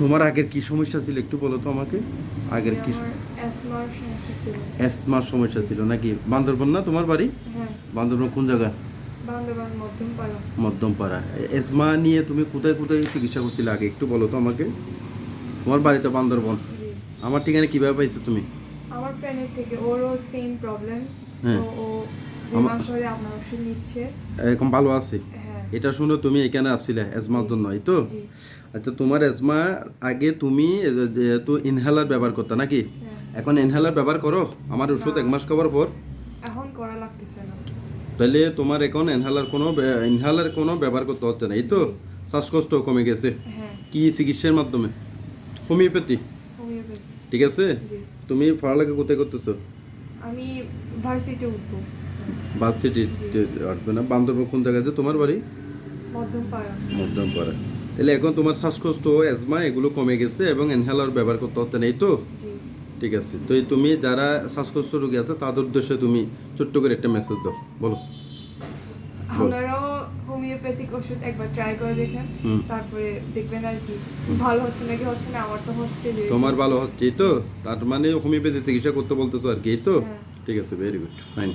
তোমার আগের কি সমস্যা ছিল? একটু বলো তো আমাকে। আগের কি অ্যাসমার সমস্যা ছিল। নাকি? বান্দরবন না তোমার বাড়ি? হ্যাঁ। বান্দরবন কোন জায়গা? মধ্যমপাড়া। এসমা নিয়ে তুমি কোথায় কোথায় চিকিৎসা করছিলে আগে? একটু বলো তো আমাকে। তোমার বাড়িতে বান্দরবন। আমার ঠিকানা কীভাবে পাইছো তুমি? আমার ফ্রেন্ডের থেকে। ওরও সেম প্রবলেম হ্যাঁ। সো ও আমার- ধরে আপনার ওষুধ নিচ্ছে। এখন ভালো আছে? হ্যাঁ। এটা শুনে তুমি এখানে আসছিলে এজমার। জন্য এই তো? আচ্ছা তোমার এজমা আগে তুমি যেহেতু ইনহেলার ব্যবহার করতে নাকি? হ্যাঁ। এখন ইনহেলার ব্যবহার করো আমার ওষুধ এক মাস খাবার পর। এখন করা লাগতেছে না। তাহলে তোমার এখন ইনহেলার কোনো ইনহেলার কোনো ব্যবহার করতে হচ্ছে না এই তো? শ্বাসকষ্ট কমে গেছে। হ্যাঁ। কি চিকিৎসার মাধ্যমে? হোমিওপ্যাথি। হোমিওপ্যাথি। ঠিক আছে? তুমি পড়ালেখা কোথায় করতেছো? আমি ভার্সিটি উঠবো। বাস সিটি আসবে না? বান্দরবন কোন জায়গাতে তোমার বাড়ি? মধ্যমপাড়া। তাহলে এখন তোমার শ্বাসকষ্ট অ্যাজমা এগুলো কমে গেছে এবং ইনহেলার ব্যবহার করতে হচ্ছে না এই তো? ঠিক আছে। তো তুমি যারা শ্বাসকষ্ট রোগী আছে তাদের উদ্দেশ্যে তুমি ছোট্ট করে একটা মেসেজ দাও। বলো। আপনারাও হোমিওপ্যাথিক ওষুধ একবার ট্রাই করে দেখেন। তারপরে দেখবেন আর কি ভালো হচ্ছে নাকি হচ্ছে না আমার তো হচ্ছে তোমার ভালো হচ্ছে তো? তার মানে হোমিওপ্যাথি চিকিৎসা করতে বলতেছো আর কি তো? হ্যাঁ। ঠিক আছে ভেরি গুড ফাইন